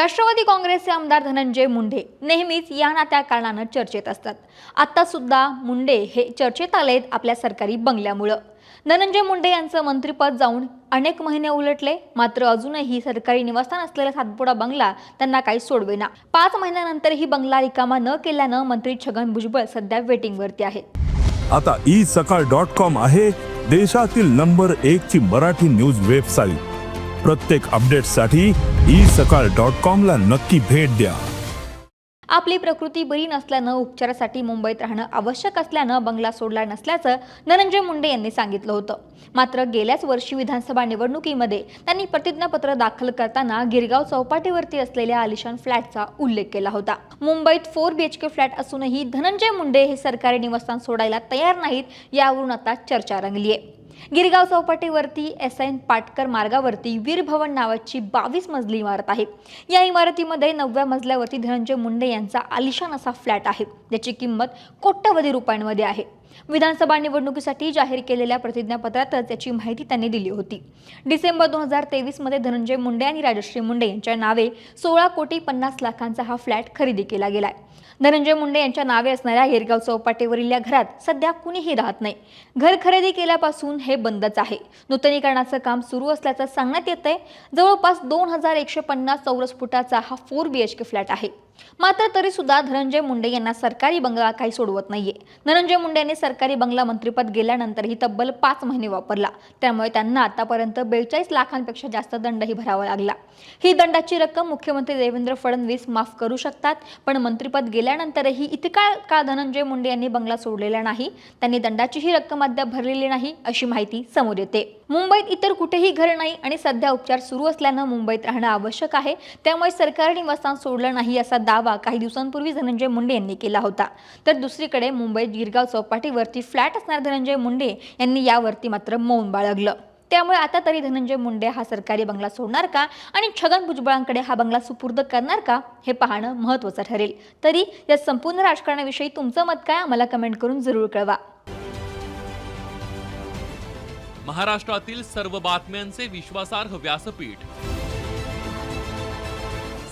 राष्ट्रवादी काँग्रेसचे आमदार धनंजय मुंडे नेहमीच या ना त्या कारणानं चर्चेत असतात. आता सुद्धा मुंडे हे चर्चेत आलेत आपल्या सरकारी बंगल्यामुळं. धनंजय मुंडे यांचं मंत्रिपद जाऊन अनेक महिने उलटले मात्र अजूनही सरकारी निवासस्थान असलेला सातपुडा बंगला त्यांना काही सोडवेना. पाच महिन्यानंतरही बंगला रिकामा न केल्यानं मंत्री छगन भुजबळ सध्या वेटिंगवरती आहेत. आता ई सकाळ डॉट कॉम आहे देशातील नंबर एक ची मराठी न्यूज वेबसाईट. प्रत्येक अपडेटसाठी ई सकाळ डॉट कॉमला नक्की भेट द्या. आपली प्रकृती बरी नसल्यानं उपचारासाठी मुंबईत राहणं आवश्यक असल्यानं बंगला सोडला नसल्याचं धनंजय मुंडे यांनी सांगितलं होतं. मात्र गेल्याच वर्षी विधानसभा निवडणुकीमध्ये त्यांनी प्रतिज्ञापत्र दाखल करताना गिरगाव चौपाटीवरती असलेल्या आलिशान फ्लॅटचा उल्लेख केला होता. मुंबईत four B H K flat असूनही धनंजय मुंडे हे सरकारी निवासस्थान सोडायला तयार नाहीत यावरून आता चर्चा रंगली आहे गिरगाव चौपाटीवरती एस एन पाटकर मार्गावरती वीर भवन नावाची बावीस मजली इमारत आहे. या इमारतीमध्ये नवव्या मजल्यावरती धनंजय मुंडे यांचा आलिशान असा फ्लॅट आहे ज्याची किंमत कोट्यवधी रुपयांमध्ये आहे. विधानसभा निवडणुकीसाठी जाहीर केलेल्या प्रतिज्ञापत्रातच याची माहिती त्यांनी दिली होती. डिसेंबर दोन हजार तेवीसमध्ये धनंजय मुंडे आणि राजश्री मुंडे यांच्या नावे सोळा कोटी पन्नास लाखांचा हा फ्लॅट खरेदी केला गेलाय. धनंजय मुंडे यांच्या नावे असणाऱ्या येरगाव चौपाटीवरील या घरात सध्या कुणीही राहत नाही. घर खरेदी केल्यापासून हे बंदच आहे. नूतनीकरणाचं काम सुरू असल्याचं सांगण्यात येत आहे जवळपास दोन हजार एकशे पन्नास चौरस फुटाचा हा four B H K flat आहे. मात्र तरी सुद्धा धनंजय मुंडे यांना सरकारी बंगला काही सोडवत नाहीये. धनंजय मुंडे यांनी सरकारी बंगला मंत्रीपद गेल्यानंतरही तब्बल पाच महिने वापरला. त्यामुळे त्यांना आतापर्यंत बेचाळीस लाखांपेक्षा जास्त दंडही भरावा लागला. ही दंडाची रक्कम मुख्यमंत्री देवेंद्र फडणवीस माफ करू शकतात पण मंत्रीपद गेल्यानंतरही इतका काळ धनंजय मुंडे यांनी बंगला सोडलेला नाही. त्यांनी दंडाची ही रक्कम अद्याप भरलेली नाही अशी माहिती समोर येते. मुंबईत इतर कुठेही घर नाही आणि सध्या उपचार सुरू असल्यानं मुंबईत राहणं आवश्यक आहे. त्यामुळे सरकारी निवासस्थान सोडलं नाही असा दावा काही दिवसांपूर्वी धनंजय मुंडे यांनी केला होता. तर दुसरीकडे मुंबईत गिरगाव चौपाटीवरती फ्लॅट असणार धनंजय मुंडे यांनी यावरती मात्र मौन बाळगलं. त्यामुळे आता तरी धनंजय मुंडे हा सरकारी बंगला सोडणार का आणि छगन भुजबळांकडे हा बंगला सुपूर्द करणार का हे पाहणं महत्त्वाचं ठरेल. तरी या संपूर्ण राजकारणाविषयी तुमचं मत काय आम्हाला कमेंट करून जरूर कळवा. महाराष्ट्रातील सर्व बातम्यांचे विश्वासार्ह व्यासपीठ